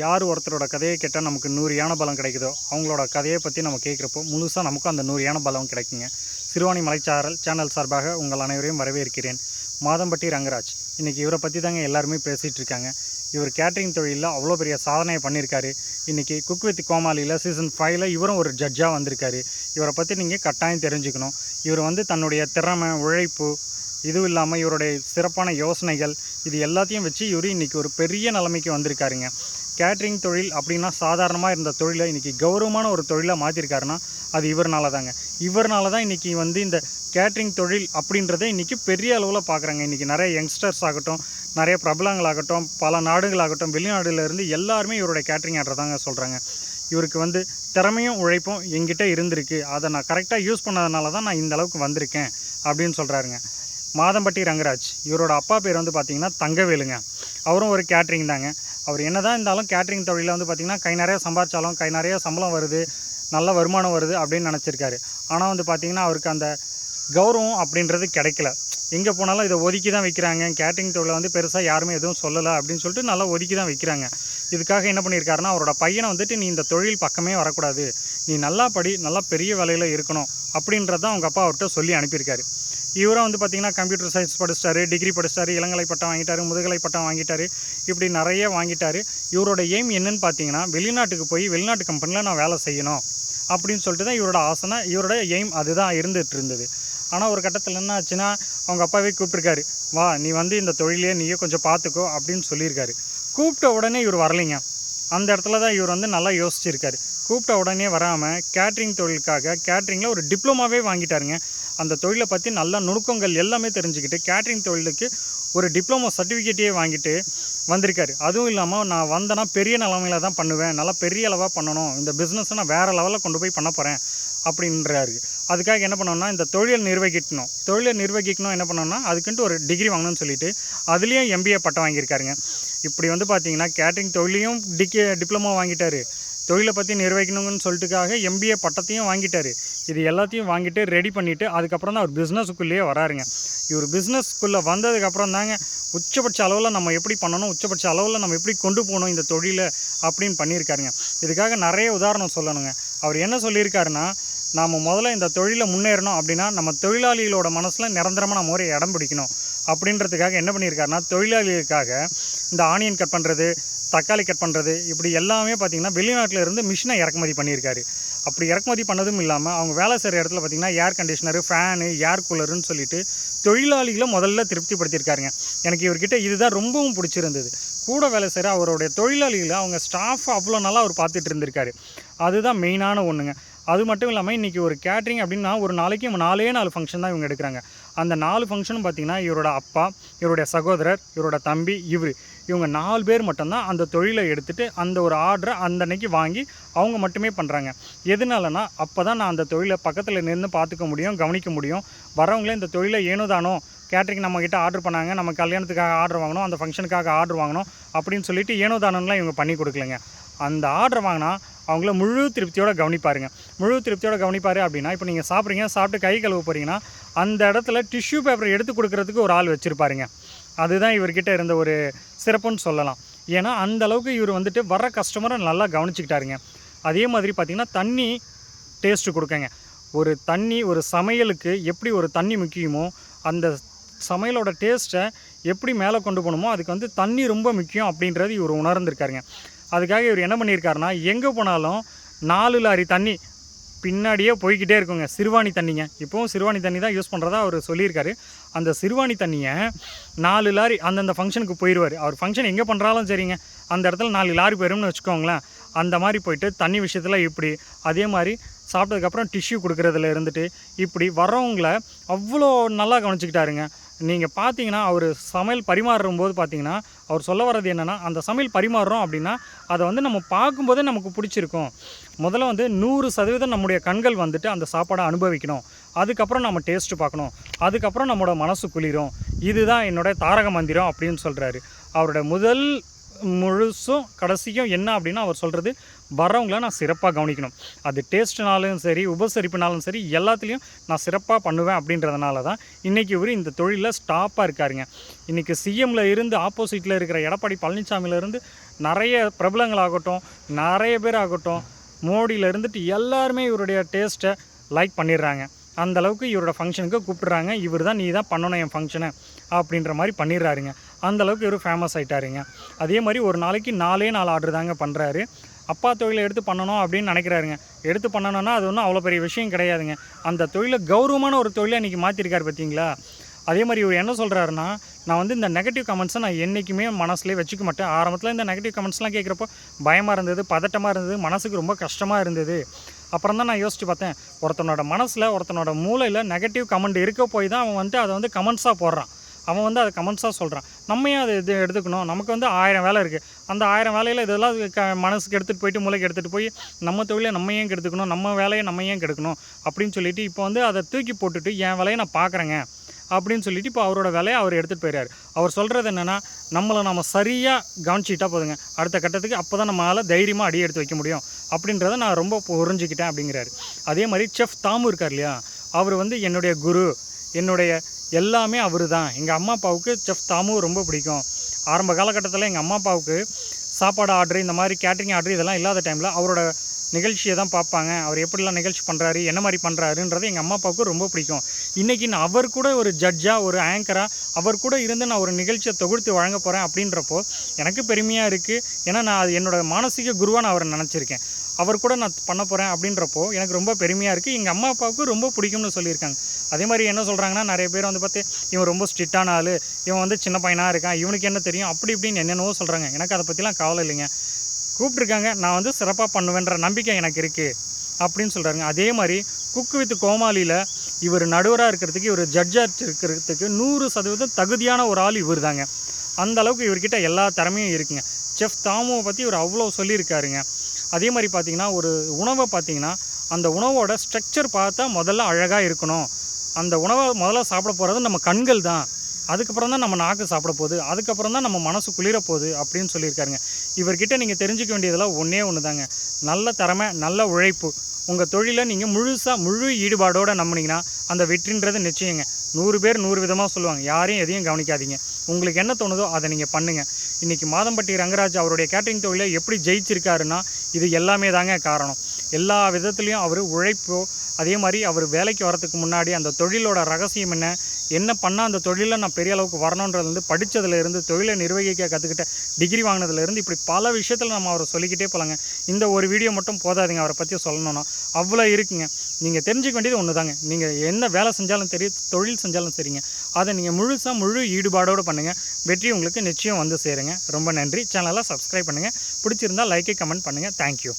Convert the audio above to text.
யார் ஒருத்தரோட கதையை கேட்டால் நமக்கு நூறு யான பலம் கிடைக்குதோ அவங்களோட கதையை பற்றி நம்ம கேட்குறப்போ முழுசாக நமக்கும் அந்த நூறு யான பலம் கிடைக்குங்க. சிறுவாணி மலைச்சாரல் சேனல் சார்பாக உங்கள் அனைவரையும் வரவேற்கிறேன். மாதம்பட்டி ரங்கராஜ். இன்றைக்கி இவரை பற்றி தாங்க எல்லாருமே பேசிகிட்டு இருக்காங்க. இவர் கேட்ரிங் தொழிலில் அவ்வளோ பெரிய சாதனையை பண்ணியிருக்காரு இன்றைக்கி குக் வித் கோமாளியில் சீசன் ஃபைவ்ல இவரும் ஒரு ஜட்ஜாக வந்திருக்காரு. இவரை பற்றி நீங்கள் கட்டாயம் தெரிஞ்சுக்கணும். இவர் வந்து தன்னுடைய திறமை உழைப்பு இதுவும் இல்லாமல் இவருடைய சிறப்பான யோசனைகள் இது எல்லாத்தையும் வச்சு இவர் இன்றைக்கி ஒரு பெரிய நிலைமைக்கு வந்திருக்காருங்க. கேட்ரிங் தொழில் அப்படின்னா சாதாரணமாக இருந்த தொழிலை இன்றைக்கி கௌரவமான ஒரு தொழிலாக மாற்றிருக்காருன்னா அது இவர்னால தாங்க இவர்னால தான் இன்றைக்கி வந்து இந்த கேட்ரிங் தொழில் அப்படின்றத இன்றைக்கி பெரிய அளவில் பார்க்குறாங்க இன்றைக்கி நிறைய யங்ஸ்டர்ஸ் ஆகட்டும் நிறைய பிரபலங்களாகட்டும் பல நாடுகளாகட்டும் வெளிநாடுலேருந்து எல்லாருமே இவருடைய கேட்ரிங் ஆர்டர் தாங்க சொல்கிறாங்க இவருக்கு வந்து திறமையும் உழைப்பும் எங்கிட்ட இருந்திருக்கு. அதை நான் கரெக்டாக யூஸ் பண்ணதுனால தான் நான் இந்த அளவுக்கு வந்திருக்கேன் அப்படின்னு சொல்கிறாருங்க மாதம்பட்டி ரங்கராஜ் இவரோட அப்பா பேர் வந்து பார்த்திங்கன்னா தங்கவேலுங்க. அவரும் ஒரு கேட்ரிங் தாங்க. அவர் என்ன தான் இருந்தாலும் கேட்ரிங் தொழிலில் வந்து பார்த்திங்கன்னா கை நிறைய சம்பாதிச்சாலும் கை நிறைய சம்பளம் வருது நல்ல வருமானம் வருது அப்படின்னு நினச்சிருக்காரு. ஆனால் வந்து பார்த்திங்கன்னா அவருக்கு அந்த கௌரவம் அப்படின்றது கிடைக்கல. எங்கே போனாலும் இதை ஒதுக்கி தான் வைக்கிறாங்க. கேட்ரிங் தொழிலை வந்து பெருசாக யாருமே எதுவும் சொல்லலை அப்படின்னு சொல்லிட்டு நல்லா ஒதுக்கி தான் வைக்கிறாங்க. இதுக்காக என்ன பண்ணியிருக்காருன்னா அவரோட பையனை வந்துட்டு நீ இந்த தொழில் பக்கமே வரக்கூடாது. நீ நல்லா படி நல்லா பெரிய வேலையில் இருக்கணும் அப்படின்றத அவங்க அப்பா அவர்கிட்ட சொல்லி அனுப்பியிருக்காரு. இவரும் வந்து பார்த்திங்கன்னா கம்ப்யூட்டர் சயின்ஸ் படிச்சிட்டாரு டிகிரி படிச்சிட்டாரு இளங்கலை பட்டம் வாங்கிட்டார் முதுகலை பட்டம் வாங்கிட்டார் இப்படி நிறைய வாங்கிட்டார். இவரோட எய்ம் என்னன்னு பார்த்தீங்கன்னா வெளிநாட்டுக்கு போய் வெளிநாட்டு கம்பெனியில் நான் வேலை செய்யணும் அப்படின்னு சொல்லிட்டு தான் இவரோட ஆசனை இவரோட எய்ம் அதுதான் இருந்துகிட்டு இருந்தது. ஆனால் ஒரு கட்டத்தில் என்ன ஆச்சுன்னா அவங்க அப்பாவே கூப்பிட்ருக்காரு வா நீ வந்து இந்த தொழிலையே நீயே கொஞ்சம் பார்த்துக்கோ அப்படின்னு சொல்லியிருக்காரு. கூப்பிட்ட உடனே இவர் வரலைங்க. அந்த இடத்துல தான் இவர் வந்து நல்லா யோசிச்சிருக்காரு. கூப்பிட்ட உடனே வராமல் கேட்ரிங் தொழிலுக்காக கேட்ரிங்கில் ஒரு டிப்ளமாவே வாங்கிட்டாருங்க. அந்த தொழிலை பற்றி நல்ல நுணுக்கங்கள் எல்லாமே தெரிஞ்சுக்கிட்டு கேட்ரிங் தொழிலுக்கு ஒரு டிப்ளமோ சர்டிஃபிகேட்டே வாங்கிட்டு வந்திருக்காரு. அதுவும் இல்லாமல் நான் வந்தேன்னா பெரிய நிலமையில தான் பண்ணுவேன். நல்லா பெரிய அளவாக பண்ணணும். இந்த பிஸ்னஸை நான் வேறு லெவலில் கொண்டு போய் பண்ண போகிறேன் அப்படின்றாரு. அதுக்காக என்ன பண்ணோம்னா இந்த தொழிலை நிர்வகிக்கணும். தொழிலை நிர்வகிக்கணும் என்ன பண்ணோம்னா அதுக்குன்ட்டு ஒரு டிகிரி வாங்கணும்னு சொல்லிட்டு அதுலேயும் எம்பிஏ பட்டம் வாங்கியிருக்காருங்க. இப்படி வந்து பார்த்தீங்கன்னா கேட்ரிங் தொழிலையும் டிகி டிப்ளமோ வாங்கிட்டார். தொழிலை பற்றி நிர்வகிக்கணுங்கன்னு சொல்லிட்டுக்காக எம்பிஏ பட்டத்தையும் வாங்கிட்டார். இது எல்லாத்தையும் வாங்கிட்டு ரெடி பண்ணிவிட்டு அதுக்கப்புறம் தான் அவர் பிஸ்னஸுக்குள்ளேயே வராருங்க. இவர் பிஸ்னஸ்க்குள்ளே வந்ததுக்கப்புறம் தாங்க உச்சபட்ச அளவில் நம்ம எப்படி பண்ணணும் உச்சபட்ச அளவில் நம்ம எப்படி கொண்டு போகணும் இந்த தொழிலை அப்படின்னு பண்ணியிருக்காருங்க. இதுக்காக நிறைய உதாரணம் சொல்லணுங்க. அவர் என்ன சொல்லியிருக்காருன்னா நாம் முதல்ல இந்த தொழிலை முன்னேறணும் அப்படின்னா நம்ம தொழிலாளிகளோட மனசில் நிரந்தரமாக நம்ம ஒரு இடம் பிடிக்கணும். அப்படின்றதுக்காக என்ன பண்ணியிருக்காருன்னா தொழிலாளிகளுக்காக இந்த ஆனியன் கட் பண்ணுறது தக்காளி கட் பண்ணுறது இப்படி எல்லாமே பார்த்திங்கன்னா வெளிநாட்டில் இருந்து மிஷினை இறக்குமதி பண்ணியிருக்காரு. அப்படி இறக்குமதி பண்ணதும் இல்லாமல் அவங்க வேலை செய்கிற இடத்துல பார்த்திங்கன்னா ஏர் கண்டிஷனரு ஃபேனு ஏர் கூலருன்னு சொல்லிட்டு தொழிலாளிகளை முதல்ல திருப்திப்படுத்தியிருக்காருங்க. எனக்கு இவர்கிட்ட இதுதான் ரொம்பவும் பிடிச்சிருந்தது. கூட வேலை செய்கிற அவருடைய தொழிலாளிகளை அவங்க ஸ்டாஃப் அவ்வளோ நல்லா அவர் பார்த்துட்டு இருந்திருக்காரு. அதுதான் மெயினான ஒன்றுங்க அது மட்டும் இல்லாமல் இன்றைக்கி ஒரு கேட்ரிங் அப்படின்னா ஒரு நாளைக்கு நாலே நாலு ஃபங்க்ஷன் தான் இவங்க எடுக்கிறாங்க. அந்த நாலு ஃபங்க்ஷனும் பார்த்திங்கன்னா இவரோட அப்பா இவருடைய சகோதரர் இவரோட தம்பி இவர். இவங்க நாலு பேர் மட்டும்தான் அந்த தொழிலை எடுத்துகிட்டு அந்த ஒரு ஆர்டரை அந்த அன்னைக்கு வாங்கி அவங்க மட்டுமே பண்ணுறாங்க எதனாலனா அப்போ தான் நான் அந்த தொழிலை பக்கத்தில் நின்று பார்த்துக்க முடியும் கவனிக்க முடியும். வரவங்களே இந்த தொழிலை ஏனோதானோ கேட்ரிங் நம்மக்கிட்ட ஆர்டர் பண்ணாங்க நம்ம கல்யாணத்துக்காக ஆர்டர் வாங்கணும் அந்த ஃபங்க்ஷனுக்காக ஆர்டர் வாங்கணும் அப்படின்னு சொல்லிட்டு ஏனோதானம்லாம் இவங்க பண்ணி கொடுக்கலங்க. அந்த ஆர்டர் வாங்கினா அவங்கள முழு திருப்தியோட கவனிப்பாருங்க. முழு திருப்தியோட கவனிப்பார் அப்படின்னா இப்போ நீங்கள் சாப்பிட்றீங்க சாப்பிட்டு கை கழுவ போகிறீங்கன்னா அந்த இடத்துல டிஷ்யூ பேப்பர் எடுத்து கொடுக்கறதுக்கு ஒரு ஆள் வச்சுருப்பாருங்க. அதுதான் இவர்கிட்ட இருந்த ஒரு சிறப்புன்னு சொல்லலாம். ஏன்னா அந்த அளவுக்கு இவர் வந்துட்டு வர கஸ்டமரை நல்லா கவனிச்சுக்கிட்டாருங்க. அதே மாதிரி பார்த்திங்கன்னா தண்ணி டேஸ்ட்டு கொடுக்கங்க. ஒரு தண்ணி ஒரு சமையலுக்கு எப்படி ஒரு தண்ணி முக்கியமோ அந்த சமையலோட டேஸ்ட்டை எப்படி மேலே கொண்டு போகணுமோ அதுக்கு வந்து தண்ணி ரொம்ப முக்கியம் அப்படின்றது இவர் உணர்ந்திருக்காருங்க. அதுக்காக இவர் என்ன பண்ணியிருக்காருன்னா எங்கே போனாலும் நாலு லாரி தண்ணி பின்னாடியே போய்கிட்டே இருக்குங்க. சிறுவாணி தண்ணிங்க. இப்போவும் சிறுவாணி தண்ணி தான் யூஸ் பண்ணுறதா அவர் சொல்லியிருக்காரு. அந்த சிறுவாணி தண்ணியை நாலு லாரி அந்தந்த ஃபங்க்ஷனுக்கு போயிடுவார் அவர் ஃபங்க்ஷன் எங்கே பண்ணுறாலும் சரிங்க. அந்த இடத்துல நாலு லாரி போயிரும்னு வச்சுக்கோங்களேன். அந்த மாதிரி போயிட்டு தண்ணி விஷயத்தில் இப்படி அதே மாதிரி சாப்பிட்டதுக்கப்புறம் டிஷ்யூ கொடுக்குறதுல இருந்துட்டு இப்படி வர்றவங்கள அவ்வளோ நல்லா கவனிச்சிக்கிட்டாருங்க. நீங்கள் பார்த்தீங்கன்னா அவர் சமையல் பரிமாறும் போது பார்த்தீங்கன்னா அவர் சொல்ல வர்றது என்னென்னா அந்த சமையல் பரிமாறுறோம் அப்படின்னா அதை வந்து நம்ம பார்க்கும்போதே நமக்கு பிடிச்சிருக்கும். முதல்ல வந்து நூறு சதவீதம் நம்முடைய கண்கள் வந்துட்டு அந்த சாப்பாடை அனுபவிக்கணும். அதுக்கப்புறம் நம்ம டேஸ்ட்டு பார்க்கணும். அதுக்கப்புறம் நம்மளோட மனசு குளிரும். இதுதான் என்னோட தாரக மந்திரம் அப்படின்னு சொல்கிறாரு அவரோட முதல் முழுசும் கடைசியும் என்ன அப்படின்னா அவர் சொல்கிறது வரவங்கள நான் சிறப்பாக கவனிக்கணும். அது டேஸ்ட்னாலும் சரி உபசரிப்புனாலும் சரி எல்லாத்துலேயும் நான் சிறப்பாக பண்ணுவேன் அப்படின்றதுனால தான் இன்றைக்கி இவர் இந்த தொழிலில் ஸ்டாப்பாக இருக்காருங்க. இன்றைக்கி சிஎம்மில் இருந்து ஆப்போசிட்டில் இருக்கிற எடப்பாடி பழனிசாமியிலேருந்து நிறைய பிரபலங்களாகட்டும் நிறைய பேர் ஆகட்டும் மோடியில் இருந்துட்டு எல்லாருமே இவருடைய டேஸ்ட்டை லைக் பண்ணிடுறாங்க. அந்த அளவுக்கு இவரோட ஃபங்க்ஷனுக்கு கூப்பிட்றாங்க. இவர் தான் நீ தான் பண்ணணும் என் ஃபங்க்ஷனை அப்படின்ற மாதிரி பண்ணிடுறாருங்க. அந்தளவுக்கு இவர் ஃபேமஸ் ஆகிட்டாருங்க அதே மாதிரி ஒரு நாளைக்கு நாலே நாலு ஆர்டர் தாங்க பண்ணுறாரு அப்பா தொழிலை எடுத்து பண்ணணும் அப்படின்னு நினைக்கிறாருங்க. எடுத்து பண்ணணும்னா அது ஒன்றும் அவ்வளோ பெரிய விஷயம் கிடையாதுங்க. அந்த தொழிலை கௌரவமான ஒரு தொழிலை இன்றைக்கி மாற்றிருக்காரு பார்த்தீங்களா? அதே மாதிரி இவர் என்ன சொல்கிறாருன்னா நான் வந்து இந்த நெகட்டிவ் கமெண்ட்ஸை நான் என்றைக்குமே மனசுலேயே வச்சுக்க மாட்டேன். ஆரம்பத்தில் இந்த நெகட்டிவ் கமெண்ட்ஸ்லாம் கேட்குறப்போ பயமாக இருந்தது பதட்டமாக இருந்தது மனசுக்கு ரொம்ப கஷ்டமாக இருந்தது. அப்புறம் தான் நான் யோசிச்சு பார்த்தேன். ஒருத்தனோட மனசில் ஒருத்தனோட மூளையில் நெகட்டிவ் கமெண்ட் இருக்க போய் தான் அவன் வந்துட்டு அதை வந்து கமெண்ட்ஸாக போடுறான். அவன் வந்து அதை கமெண்ட்ஸாக சொல்கிறான் நம்ம ஏன் அதை இது எடுத்துக்கணும்? நமக்கு வந்து ஆயிரம் வேலை இருக்குது அந்த ஆயிரம் வேலையில் இதெல்லாம் க மனசுக்கு எடுத்துகிட்டு போயிட்டு மூளைக்கு எடுத்துகிட்டு போய் நம்ம தொழிலை நம்ம ஏன் கெடுத்துக்கணும்? நம்ம வேலையை நம்ம ஏன் கெடுக்கணும்? அப்படின்னு சொல்லிட்டு இப்போ வந்து அதை தூக்கி போட்டுட்டு என் வேலையை நான் பார்க்குறேங்க அப்படின்னு சொல்லிட்டு இப்போ அவரோட வேலையை அவர் எடுத்துகிட்டு போயிறாரு. அவர் சொல்கிறது என்னென்னா நம்மளை நம்ம சரியாக கவனிச்சிக்கிட்டா போதுங்க. அடுத்த கட்டத்துக்கு அப்போ தான் நம்மளால் தைரியமாக அடி எடுத்து வைக்க முடியும். அப்படின்றத நான் ரொம்ப புரிஞ்சுக்கிட்டேன் அப்படிங்கிறாரு. அதே மாதிரி செஃப் தாமு இருக்கார் இல்லையா? அவர் வந்து என்னுடைய குரு. என்னுடைய எல்லாமே அவர் தான் எங்கள் அம்மா அப்பாவுக்கு செஃப் தாமு ரொம்ப பிடிக்கும். ஆரம்ப காலகட்டத்தில் எங்கள் அம்மா அப்பாவுக்கு சாப்பாடு ஆர்டர் இந்த மாதிரி கேட்ரிங் ஆர்டர் இதெல்லாம் இல்லாத டைமில் அவரோட நிகழ்ச்சியை தான் பார்ப்பாங்க. அவர் எப்படிலாம் நிகழ்ச்சி பண்ணுறாரு என்ன மாதிரி பண்ணுறாருன்றது எங்கள் அம்மா அப்பாவுக்கு ரொம்ப பிடிக்கும். இன்றைக்கி நான் அவர் கூட ஒரு ஜட்ஜாக ஒரு ஆங்கராக அவர் கூட இருந்து நான் ஒரு நிகழ்ச்சியை தொகுத்து வழங்க போகிறேன் அப்படின்றப்போ எனக்கு பெருமையாக இருக்குது ஏன்னா நான் அது என்னோட மானசீக குருவாக நான் அவரை நினச்சிருக்கேன். அவர் கூட நான் பண்ண போகிறேன் அப்படின்றப்போ எனக்கு ரொம்ப பெருமையாக இருக்குது எங்கள் அம்மா அப்பாவுக்கு ரொம்ப பிடிக்கும்னு சொல்லியிருக்காங்க. அதே மாதிரி என்ன சொல்கிறாங்கன்னா நிறைய பேர் வந்து பார்த்து இவன் ரொம்ப ஸ்ட்ரிக்டான ஆள். இவன் வந்து சின்ன பையனாக இருக்கான். இவனுக்கு என்ன தெரியும்? அப்படி இப்படின்னு என்னென்னவோ சொல்கிறாங்க எனக்கு அதை பற்றிலாம் கவலை இல்லைங்க. கூப்பிட்ருக்காங்க நான் வந்து சிறப்பாக பண்ணுவேன்ற நம்பிக்கை எனக்கு இருக்குது அப்படின்னு சொல்கிறாங்க அதே மாதிரி குக்கு வித் கோமாளியில் இவர் நடுவராக இருக்கிறதுக்கு இவர் ஜட்ஜாக இருக்கிறதுக்கு நூறு சதவீதம் தகுதியான ஒரு ஆள் இவர் தாங்க அந்த அளவுக்கு இவர்கிட்ட எல்லா திறமையும் இருக்குங்க. செஃப் தாமுவை பற்றி இவர் அவ்வளோ சொல்லியிருக்காருங்க. அதே மாதிரி பார்த்தீங்கன்னா ஒரு உணவை பார்த்தீங்கன்னா அந்த உணவோட ஸ்ட்ரக்சர் பார்த்தா முதல்ல அழகாக இருக்கணும். அந்த உணவை முதல்ல சாப்பிட போகிறது நம்ம கண்கள் தான். அதுக்கப்புறம் தான் நம்ம நாக்கு சாப்பிட போகுது. அதுக்கப்புறம் தான் நம்ம மனசு குளிர போகுது அப்படின்னு சொல்லியிருக்காருங்க. இவர்கிட்ட நீங்கள் தெரிஞ்சுக்க வேண்டியதெல்லாம் ஒன்றே ஒன்று தாங்க நல்ல திறமை நல்ல உழைப்பு. உங்கள் தொழிலை நீங்கள் முழுசாக முழு ஈடுபாடோடு நம்பினீங்கன்னா அந்த வெற்றின்றது நிச்சயங்க. நூறு பேர் நூறு விதமாக சொல்லுவாங்க. யாரையும் எதையும் கவனிக்காதீங்க. உங்களுக்கு என்ன தோணுதோ அதை நீங்கள் பண்ணுங்கள் இன்றைக்கி மாதம்பட்டி ரங்கராஜ் அவருடைய கேட்டரிங் தொழிலை எப்படி ஜெயிச்சிருக்காருன்னா இது எல்லாமே தாங்க காரணம். எல்லா விதத்துலேயும் அவர் உழைப்போ அதே மாதிரி அவர் வேலைக்கு வரத்துக்கு முன்னாடி அந்த தொழிலோட ரகசியம் என்ன என்ன பண்ணால் அந்த தொழிலில் நான் பெரிய அளவுக்கு வரணுன்றது வந்து படித்ததுலேருந்து தொழிலை நிர்வகிக்க கற்றுக்கிட்ட டிகிரி வாங்கினதுலேருந்து இப்படி பல விஷயத்தில் நம்ம அவரை சொல்லிக்கிட்டே போகலாங்க இந்த ஒரு வீடியோ மட்டும் போதாதுங்க அவரை பற்றி சொல்லணும்னா. அவ்வளோ இருக்குங்க. நீங்கள் தெரிஞ்சுக்க வேண்டியது ஒன்று தாங்க நீங்கள் என்ன வேலை செஞ்சாலும் சரி தொழில் செஞ்சாலும் சரிங்க. அதை நீங்கள் முழுசாக முழு ஈடுபாடோடு பண்ணுங்கள் வெற்றி உங்களுக்கு நிச்சயம் வந்து சேருங்க. ரொம்ப நன்றி. சேனலை சப்ஸ்கிரைப் பண்ணுங்கள் பிடிச்சிருந்தால் லைக்கை கமெண்ட் பண்ணுங்கள் தேங்க்யூ